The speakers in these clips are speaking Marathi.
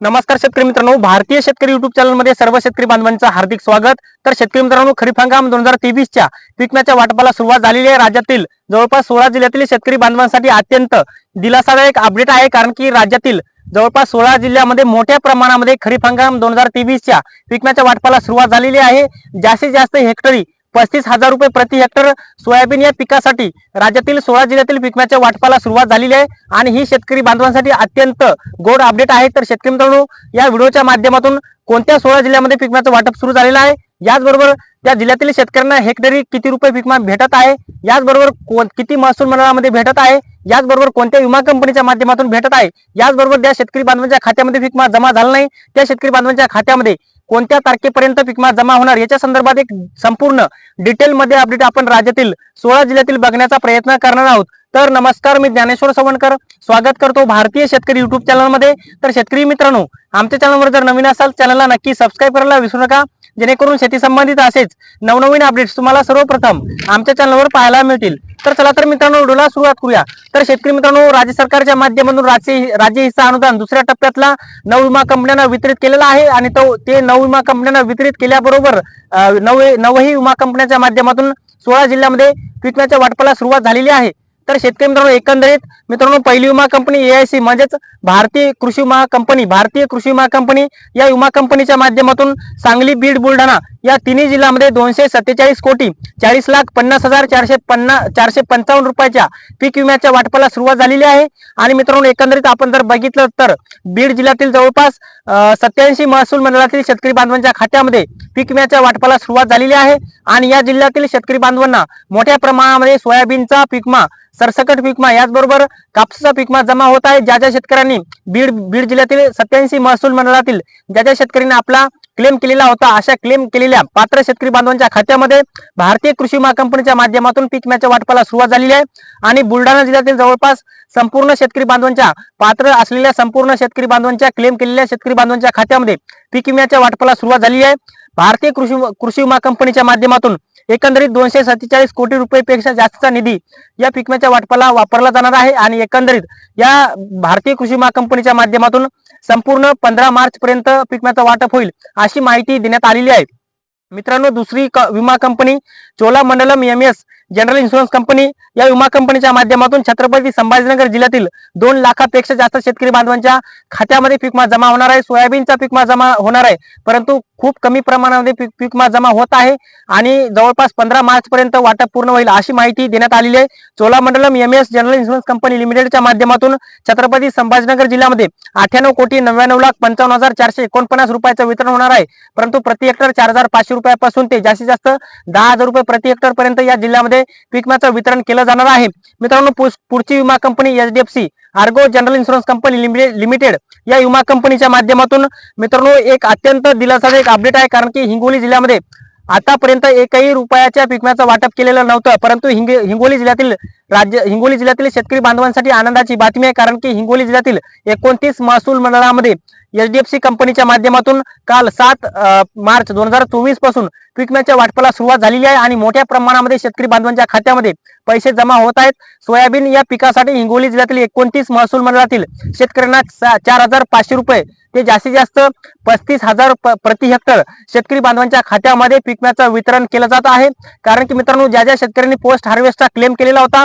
नमस्कार शेतकरी मित्रांनो भारतीय शेतकरी युट्यूब चॅनलमध्ये सर्व शेतकरी बांधवांचं हार्दिक स्वागत. तर शेतकरी मित्रांनो खरीप हंगाम दोन हजार तेवीसच्या पिकण्याच्या वाटपाला सुरुवात झालेली आहे राज्यातील. जवळपास सोळा जिल्ह्यातील शेतकरी बांधवांसाठी अत्यंत दिलासादायक अपडेट आहे कारण की राज्यातील जवळपास सोळा जिल्ह्यामध्ये मोठ्या प्रमाणामध्ये खरीप हंगाम दोन हजार तेवीसच्या पिकण्याच्या वाटपाला सुरुवात झालेली आहे. जास्तीत जास्त हेक्टरी पस्तीस हजार रुपये प्रति हेक्टर सोयाबीन या पिकासाठी राज्यातील सोळा जिल्ह्यातील पिकण्याच्या वाटपाला सुरुवात झालेली आहे. आणि ही शेतकरी बांधवांसाठी अत्यंत गोड अपडेट आहे. तर शेतकरी मित्रांनो या व्हिडिओच्या माध्यमातून कोणत्या सोळा जिल्ह्यामध्ये पिकम्याचं वाटप सुरू झालेलं आहे? याचबरोबर त्या जिल्ह्यातील शेतकऱ्यांना हेक्टरी किती रुपये पिकमा भेटत आहे? याचबरोबर कोण- किती महसूल मंडळामध्ये भेटत आहे? याचबरोबर कोणत्या विमा कंपनीच्या माध्यमातून भेटत आहे? याचबरोबर त्या शेतकरी बांधवांच्या खात्यामध्ये पिकमा जमा झाला नाही. त्या शेतकरी बांधवांच्या खात्यामध्ये कोणत्या तारखेपर्यंत पिकमा जमा होणार? याच्या संदर्भात एक संपूर्ण डिटेलमध्ये अपडेट आपण राज्यातील सोळा जिल्ह्यातील बघण्याचा प्रयत्न करणार आहोत. तर नमस्कार मी ज्ञानेश्वर सवणकर स्वागत करतो भारतीय शेतकरी युट्यूब चॅनलमध्ये तर शेतकरी मित्रांनो आमच्या चॅनलवर जर नवीन असाल चॅनलला नक्की सबस्क्राईब करायला विसरू नका. जेणेकरून शेती संबंधित असेच नवनवीन अपडेट्स तुम्हाला सर्वप्रथम आमच्या चॅनलवर पाहायला मिळतील. तर चला तर मित्रांनो व्हिडिओला सुरुवात करूया. तर शेतकरी मित्रांनो राज्य सरकारच्या माध्यमातून राज्य राज्य हिस्सा अनुदान दुसऱ्या टप्प्यातला नऊ विमा कंपन्यांना वितरित केलेला आहे आणि तो ते नऊ विमा कंपन्यांना वितरित केल्याबरोबर नवे नवही विमा कंपन्यांच्या माध्यमातून सोळा जिल्ह्यामध्ये विकण्याच्या वाटपाला सुरुवात झालेली आहे. तर शेतकरी मित्रांनो एकंदरीत मित्रांनो पहिली विमा कंपनी एआयसी म्हणजेच भारतीय कृषी विमा कंपनी भारतीय कृषी विमा कंपनी या विमा कंपनीच्या माध्यमातून सांगली बीड बुलढाणा या तिन्ही जिल्ह्यामध्ये दोनशे सत्तेचाळीस कोटी चाळीस लाख पन्नास हजार चारशे पन्नास चारशे पंचावन्न रुपयाच्या पीक विम्याच्या वाटपाला सुरुवात झालेली आहे. आणि मित्रांनो एकंदरीत आपण जर बघितलं तर बीड जिल्ह्यातील जवळपास सत्याऐंशी महसूल मंडळातील शेतकरी बांधवांच्या खात्यामध्ये पीक विम्याच्या वाटपाला सुरुवात झालेली आहे. आणि या जिल्ह्यातील शेतकरी बांधवांना मोठ्या प्रमाणामध्ये सोयाबीनचा पीकमा सरसकट पीकमा याचबरोबर कापसाचा पीकमा जमा होत आहे. ज्या ज्या शेतकऱ्यांनी बीड बीड जिल्ह्यातील सत्याऐंशी महसूल मंडळातील ज्या ज्या शेतकऱ्यांनी आपला क्लेम केलेला होता. अशा क्लेम केलेल्या पात्र शेतकरी बांधवांच्या खात्यामध्ये भारतीय कृषी विमा कंपनीच्या माध्यमातून पीक विम्याच्या वाटपाला सुरुवात झालेली आहे. आणि बुलढाणा जिल्ह्यातील जवळपास संपूर्ण शेतकरी बांधवांच्या पात्र असलेल्या संपूर्ण शेतकरी बांधवांच्या क्लेम केलेल्या शेतकरी बांधवांच्या खात्यामध्ये पीक विम्याच्या वाटपाला सुरुवात झाली आहे. भारतीय कृषी कृषी विमा कंपनीच्या माध्यमातून एकंदरीत दोनशे सत्तेचाळीस कोटी रुपयेपेक्षा जास्तचा निधी या पिकम्याच्या वाटपाला वापरला जाणार आहे. आणि एकंदरीत या भारतीय कृषी विमा कंपनीच्या माध्यमातून संपूर्ण पंधरा मार्च पर्यंत पिकम्याचं वाटप होईल अशी माहिती देण्यात आलेली आहे. मित्रांनो दुसरी विमा company Cholamandalam M S general insurance company या विमा कंपनीच्या माध्यमातून छत्रपती संभाजीनगर जिल्ह्यातील दोन लाखापेक्षा जास्त शेतकरी बांधवांच्या खात्यामध्ये पीकमा जमा होणार आहे. सोयाबीनचा पीकमा जमा होणार आहे. परंतु खूप कमी प्रमाणामध्ये पीकमा जमा होत आहे आणि जवळपास पंधरा मार्च पर्यंत वाटप पूर्ण होईल अशी माहिती देण्यात आलेली आहे. Cholamandalam M S general insurance company लिमिटेडच्या माध्यमातून छत्रपती संभाजीनगर जिल्ह्यामध्ये अठ्ठ्याण्णव कोटी नव्याण्णव लाख पंचावन्न हजार चारशे एकोणपन्नास रुपयाचं वितरण होणार आहे. परंतु प्रति हेक्टर चार हजार पाचशे रुपयापासून ते जास्तीत जास्त दहा हजार रुपये प्रति हेक्टर पर्यंत या जिल्ह्यामध्ये पीक विम्याचं वितरण केलं जाणार आहे. मित्रांनो पुढची विमा company H D F C Ergo general insurance company limited limited या विमा कंपनीच्या माध्यमातून मित्रांनो एक अत्यंत दिलासादायक अपडेट आहे. कारण की हिंगोली जिल्ह्यामध्ये आतापर्यंत एकही रुपयाच्या पिकम्याचं वाटप केलेलं नव्हतं. परंतु हिंग हिंगोली जिल्ह्यातील राज्य हिंगोली जिल्ह्यातील शेतकरी बांधवांसाठी आनंदाची बातमी आहे कारण की हिंगोली जिल्ह्यातील एकोणतीस महसूल मंडळामध्ये एचडीएफसी कंपनीच्या माध्यमातून काल सात मार्च दोन हजार चोवीसपासून पिकम्याच्या वाटपाला सुरुवात झालेली आहे आणि मोठ्या प्रमाणामध्ये शेतकरी बांधवांच्या खात्यामध्ये पैसे जमा होत आहेत. सोयाबीन या पिकासाठी हिंगोली जिल्ह्यातील एकोणतीस महसूल मंडळातील शेतकऱ्यांना सा- चार हजार पाचशे रुपये ते जास्तीत जास्त पस्तीस हजार प- प्रति हेक्टर शेतकरी बांधवांच्या खात्यामध्ये पिकम्याचं वितरण केलं जात आहे. कारण की मित्रांनो ज्या ज्या शेतकऱ्यांनी पोस्ट हार्वेस्टचा क्लेम केलेला होता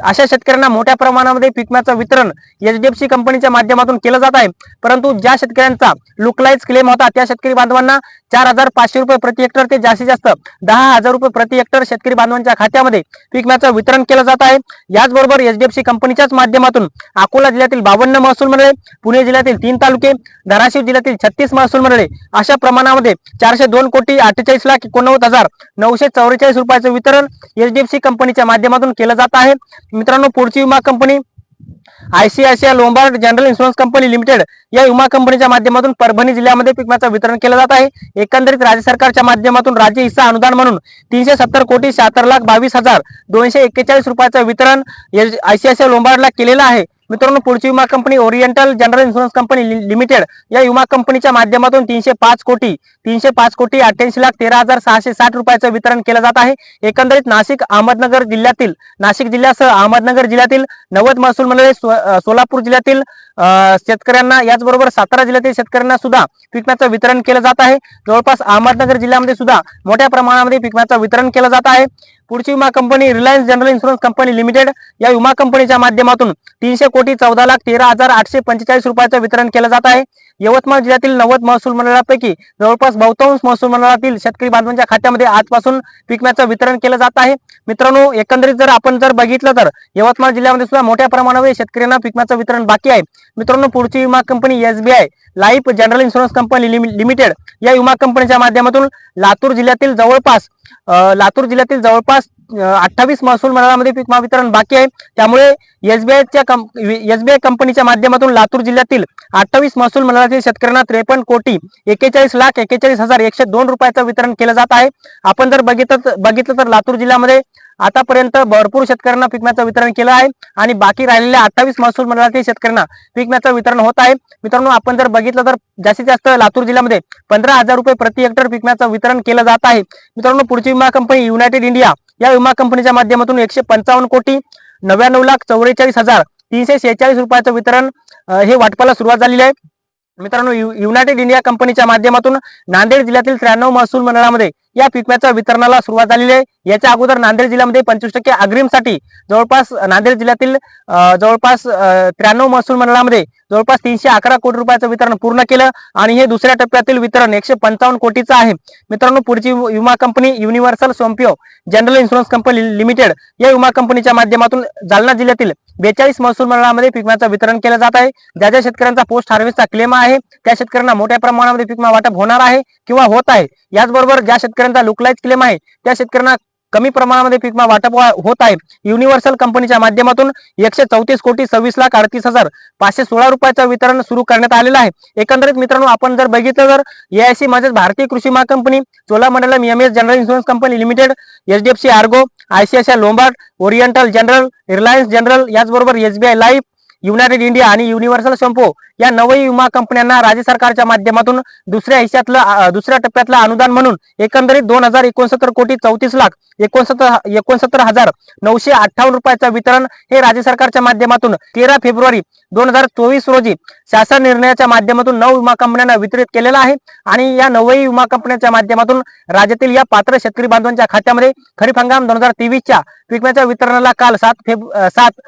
अशा शेतकऱ्यांना मोठ्या प्रमाणामध्ये पिकम्याचं वितरण एचडीएफसी कंपनीच्या माध्यमातून केलं जात आहे. परंतु ज्या शेतकऱ्यांचा लुकलाईज क्लेम होता त्या शेतकरी बांधवांना चार हजार पाचशे रुपये प्रति हेक्टर ते जास्तीत जास्त दहा हजार रुपये प्रति हेक्टर शेतकरी बांधवांच्या खात्यामध्ये पिकम्याचं वितरण केलं जात आहे. याचबरोबर एचडीएफसी कंपनीच्याच माध्यमातून अकोला जिल्ह्यातील बावन्न महसूल मंडळे पुणे जिल्ह्यातील तीन तालुके धाराशिव जिल्ह्यातील छत्तीस महसूल मंडळे अशा प्रमाणामध्ये चारशे दोन कोटी अठ्ठेचाळीस लाख एकोणनव्वद हजार नऊशे चौवेचाळीस रुपयाचं वितरण एचडीएफसी कंपनीच्या माध्यमातून केलं जात आहे. मित्रांनो पुढची विमा company ICICI Lombard general insurance company limited या विमा कंपनीच्या माध्यमातून परभणी जिल्ह्यामध्ये पिकाचं वितरण केलं जात आहे. एकंदरीत राज्य सरकारच्या माध्यमातून राज्य हिस्सा अनुदान म्हणून तीनशे सत्तर कोटी शहात्तर लाख बावीस हजार दोनशे एक्केचाळीस रुपयाचं वितरण आयसीआयसीआय लोंबार्डला केलेलं आहे. मित्रांनो पुढची विमा company oriental general insurance company limited या विमा कंपनीच्या माध्यमातून तीनशे पाच कोटी तीनशे पाच कोटी अठ्ठ्याऐंशी लाख तेरा हजार सहाशे साठ रुपयाचं वितरण केलं जात आहे. एकंदरीत नाशिक अहमदनगर जिल्ह्यातील नाशिक जिल्ह्यासह अहमदनगर जिल्ह्यातील नव्वद महसूल मंडळे सोलापूर जिल्ह्यातील अं, शेतकऱ्यांना याचबरोबर सातारा जिल्ह्यातील शेतकऱ्यांना सुद्धा पीक वितरण केलं जात आहे. जवळपास अहमदनगर जिल्ह्यामध्ये सुद्धा मोठ्या प्रमाणामध्ये पीक वितरण केलं जात आहे. पुढची विमा company Reliance general insurance company limited या विमा कंपनीच्या माध्यमातून तीनशे कोटी चौदा लाख तेरा हजार आठशे पंचेचाळीस रुपयाचं वितरण केलं जात आहे. यवतमाळ जिल्ह्यातील नव्वद महसूल मंडळापैकी जवळपास बहुतांश महसूल मंडळातील शेतकरी बांधवांच्या खात्यामध्ये आजपासून पिकम्याचं वितरण केलं जात आहे. मित्रांनो एकंदरीत जर आपण जर बघितलं तर यवतमाळ जिल्ह्यामध्ये सुद्धा मोठ्या प्रमाणावर शेतकऱ्यांना पिकम्याचं वितरण बाकी आहे. मित्रांनो पुढची विमा company SBI life general insurance company limi- limited या विमा कंपनीच्या माध्यमातून लातूर जिल्ह्यातील जवळपास लातूर जिल्ह्यातील जवळपास अठ्ठावीस महसूल मंडळामध्ये पीक महावितरण वितरण बाकी आहे. त्यामुळे एसबीआयच्या एसबीआय कंपनीच्या माध्यमातून लातूर जिल्ह्यातील अठ्ठावीस महसूल मंडळातील शेतकऱ्यांना त्रेपन्न कोटी एकेचाळीस लाख एकेचाळीस हजार एकशे दोन रुपयाचं वितरण केलं जात आहे. आपण जर बघितलं बघितलं तर लातूर जिल्ह्यामध्ये आतापर्यंत भरपूर शेतकऱ्यांना पीक वितरण केलं आहे आणि बाकी राहिलेल्या अठ्ठावीस महसूल मंडळातील शेतकऱ्यांना पीक वितरण होत आहे. मित्रांनो आपण जर बघितलं तर जास्तीत जास्त लातूर जिल्ह्यामध्ये पंधरा हजार रुपये प्रति हेक्टर पीक वितरण केलं जात आहे. मित्रांनो पुढची विमा कंपनी युनायटेड इंडिया या विमा कंपनीच्या माध्यमातून एकशे पंचावन्न कोटी नव्याण्णव लाख चौवेचाळीस हजार तीनशे शेहेचाळीस रुपयाचं वितरण हे वाटपाला सुरुवात झालेली आहे. मित्रांनो यु- युनायटेड इंडिया कंपनीच्या माध्यमातून नांदेड जिल्ह्यातील त्र्याण्णव महसूल मंडळामध्ये या पिकव्याच्या वितरणाला सुरुवात झालेली आहे. याच्या अगोदर नांदेड जिल्ह्यामध्ये पंचवीस टक्के अग्रिमसाठी जवळपास नांदेड जिल्ह्यातील जवळपास त्र्याण्णव महसूल मंडळामध्ये जवळपास तीनशे अकरा कोटी रुपयाचं वितरण पूर्ण केलं आणि हे दुसऱ्या टप्प्यातील वितरण एकशे पंचावन्न कोटीचं आहे. मित्रांनो पुढची विमा company universal Sompo general insurance company limited या विमा कंपनीच्या माध्यमातून जालना जिल्ह्यातील बेचाळीस महसूल मंडळामध्ये पिकमाचं वितरण केलं जात आहे. ज्या ज्या शेतकऱ्यांचा पोस्ट हार्वेस्टचा क्लेम आहे त्या शेतकऱ्यांना मोठ्या प्रमाणामध्ये पिकमा वाटप होणार आहे किंवा होत आहे. याचबरोबर ज्या शेतकऱ्यांचा लुकलाईज क्लेम आहे त्या शेतकऱ्यांना कमी प्रमाणामध्ये पिकमा वाटप होत आहे. युनिव्हर्सल कंपनीच्या माध्यमातून एकशे चौतीस कोटी सव्वीस लाख अडतीस हजार पाचशे सोळा रुपयाचं वितरण सुरू करण्यात आलेलं आहे. एकंदरीत मित्रांनो आपण जर बघितलं तर एआयसी म्हणजेच भारतीय कृषी विमा company Cholamandalam M S general insurance company limited HDFC Ergo ICICI Lombard oriental general Reliance general याचबरोबर एसबीआय लाईफ युनायटेड इंडिया आणि युनिव्हर्सल शॅम्पो या नवई विमा कंपन्यांना राज्य सरकारच्या माध्यमातून दुसऱ्या हिश्यातलं दुसऱ्या टप्प्यातलं अनुदान म्हणून एकंदरीत दोन हजार एकोणसत्तर कोटी चौतीस लाख एकोणसत्तर एकोणसत्तर हजार नऊशे अठ्ठावन्न रुपयाचं वितरण हे राज्य सरकारच्या माध्यमातून तेरा फेब्रुवारी दोन हजार चोवीस रोजी शासन निर्णयाच्या माध्यमातून नऊ विमा कंपन्यांना वितरित केलेला आहे. आणि या नवई विमा कंपन्यांच्या माध्यमातून राज्यातील या पात्र शेतकरी बांधवांच्या खात्यामध्ये खरीप हंगाम दोन हजार तेवीसच्या पिकम्याच्या वितरणाला काल सात फेब सात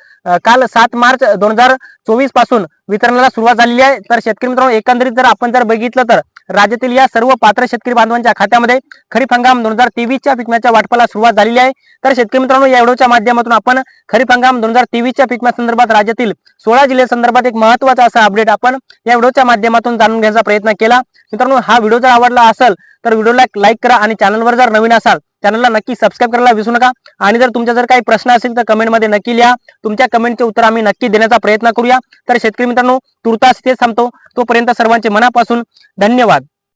काल सात मार्च दोन हजार चोवीसपासून वितरणाला सुरुवात झालेली आहे. तर शेतकरी मित्रांनो एकंदरीत जर आपण जर बघितलं तर राज्यातील या सर्व पात्र शेतकरी बांधवांच्या खात्यामध्ये खरीप हंगाम दोन हजार तेवीसच्या पिकम्याच्या वाटपाला सुरुवात झालेली आहे. तर शेतकरी मित्रांनो या व्हिडिओच्या माध्यमातून आपण खरीप हंगाम दोन हजार तेवीसच्या पिकम्या संदर्भात राज्यातील सोळा जिल्ह्यासंदर्भात एक महत्त्वाचा असा अपडेट आपण या व्हिडिओच्या माध्यमातून जाणून घेण्याचा प्रयत्न केला. मित्रांनो हा व्हिडिओ जर आवडला असेल तर व्हिडिओला लाईक करा आणि चॅनलवर जर नवीन असाल चॅनलला नक्की सबस्क्राईब करायला विसरू नका. आणि जर तुमच्या जर काही प्रश्न असेल तर कमेंटमध्ये नक्की लिहा. तुमच्या कमेंटचे उत्तर आम्ही नक्की देण्याचा प्रयत्न करूया. तर शेतकरी मित्रांनो तुर्तास इथेच थांबतो. तोपर्यंत सर्वांचे मनापासून धन्यवाद.